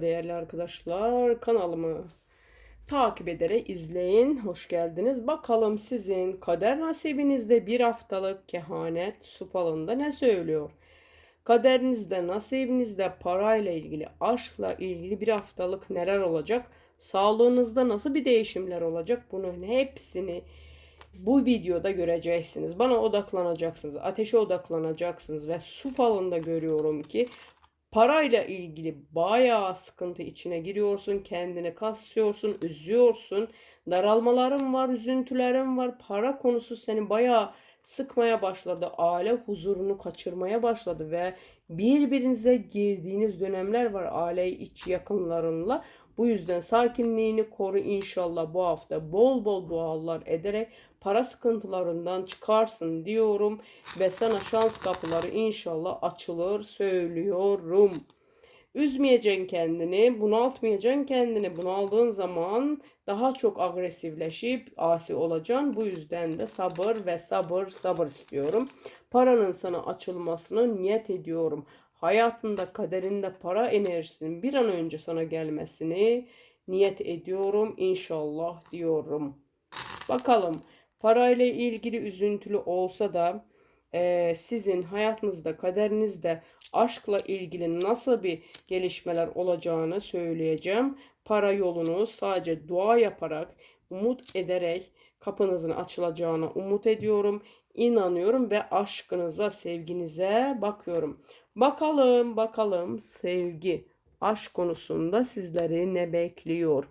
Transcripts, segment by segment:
Değerli arkadaşlar kanalımı takip ederek izleyin. Hoş geldiniz. Bakalım sizin kader nasibinizde bir haftalık kehanet su falında ne söylüyor? Kaderinizde, nasibinizde parayla ilgili, aşkla ilgili bir haftalık neler olacak? Sağlığınızda nasıl bir değişimler olacak? Bunun hepsini bu videoda göreceksiniz. Bana odaklanacaksınız. Ateşe odaklanacaksınız ve su falında görüyorum ki parayla ilgili bayağı sıkıntı içine giriyorsun, kendini kasıyorsun, üzüyorsun. Daralmaların var, üzüntülerin var. Para konusu seni bayağı sıkmaya başladı. Aile huzurunu kaçırmaya başladı ve birbirinize girdiğiniz dönemler var aile iç yakınlarınla. Bu yüzden sakinliğini koru inşallah bu hafta bol bol dualar ederek para sıkıntılarından çıkarsın diyorum ve sana şans kapıları inşallah açılır söylüyorum. Üzmeyeceksin kendini, bunaltmayacaksın kendini. Bunaldığın zaman daha çok agresifleşip asi olacaksın. Bu yüzden de sabır ve sabır sabır istiyorum. Paranın sana açılmasını niyet ediyorum. Hayatında kaderinde para enerjisinin bir an önce sana gelmesini niyet ediyorum inşallah diyorum. Bakalım parayla ilgili üzüntülü olsa da e, sizin hayatınızda, kaderinizde aşkla ilgili nasıl bir gelişmeler olacağını söyleyeceğim. Para yolunu sadece dua yaparak, umut ederek kapınızın açılacağına umut ediyorum. İnanıyorum ve aşkınıza, sevginize bakıyorum. Bakalım, bakalım sevgi, aşk konusunda sizleri ne bekliyor?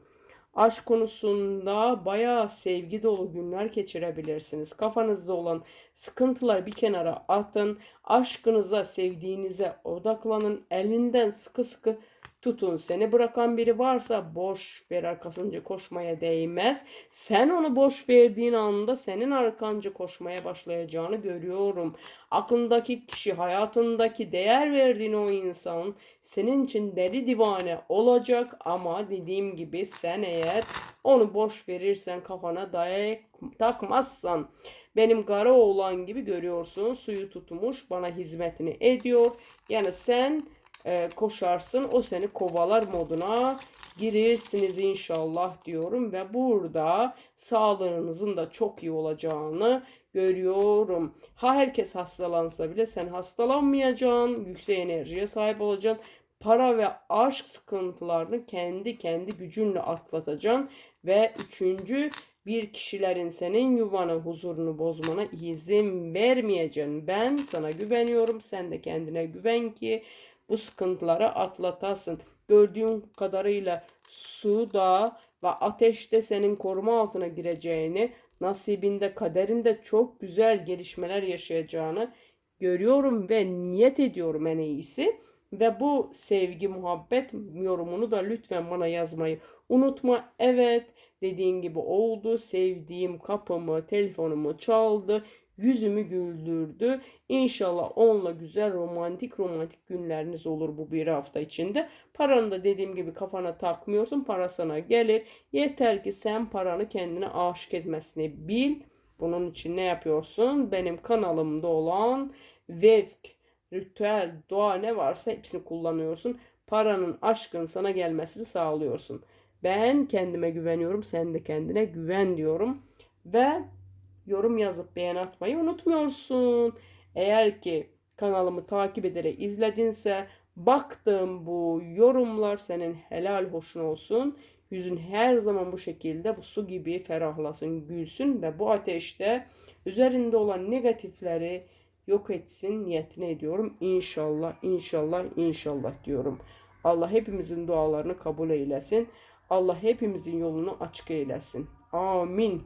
Aşk konusunda bayağı sevgi dolu günler geçirebilirsiniz. Kafanızda olan sıkıntılar bir kenara atın. Aşkınıza, sevdiğinize odaklanın. Elinden sıkı sıkı tutun. Seni bırakan biri varsa boş ver arkasınca koşmaya değmez. Sen onu boş verdiğin anda senin arkanca koşmaya başlayacağını görüyorum. Aklındaki kişi, hayatındaki değer verdiğin o insan senin için deli divane olacak ama dediğim gibi sen eğer onu boş verirsen kafana dayak takmazsan benim kara oğlan gibi görüyorsun suyu tutmuş bana hizmetini ediyor. Yani sen e, koşarsın o seni kovalar moduna girirsiniz inşallah diyorum ve burada sağlığınızın da çok iyi olacağını görüyorum. Ha herkes hastalansa bile sen hastalanmayacaksın, yüksek enerjiye sahip olacaksın. Para ve aşk sıkıntılarını kendi kendi gücünle atlatacaksın ve üçüncü bir kişilerin senin yuvanı, huzurunu bozmana izin vermeyeceksin. Ben sana güveniyorum. Sen de kendine güven ki bu sıkıntıları atlatasın. Gördüğün kadarıyla suda ve ateşte senin koruma altına gireceğini, nasibinde, kaderinde çok güzel gelişmeler yaşayacağını görüyorum ve niyet ediyorum en iyisi. Ve bu sevgi, muhabbet yorumunu da lütfen bana yazmayı unutma. Evet dediğin gibi oldu. Sevdiğim kapımı, telefonumu çaldı yüzümü güldürdü. İnşallah onunla güzel romantik romantik günleriniz olur bu bir hafta içinde. Paranı da dediğim gibi kafana takmıyorsun. Para sana gelir. Yeter ki sen paranı kendine aşık etmesini bil. Bunun için ne yapıyorsun? Benim kanalımda olan Vevk, ritüel, dua ne varsa hepsini kullanıyorsun. Paranın, aşkın sana gelmesini sağlıyorsun. Ben kendime güveniyorum. Sen de kendine güven diyorum. Ve yorum yazıp beğen atmayı unutmuyorsun. Eğer ki kanalımı takip ederek izledinse baktığım bu yorumlar senin helal hoşun olsun. Yüzün her zaman bu şekilde bu su gibi ferahlasın, gülsün ve bu ateşte üzerinde olan negatifleri yok etsin niyetine ediyorum. İnşallah, inşallah, inşallah diyorum. Allah hepimizin dualarını kabul eylesin. Allah hepimizin yolunu açık eylesin. Amin.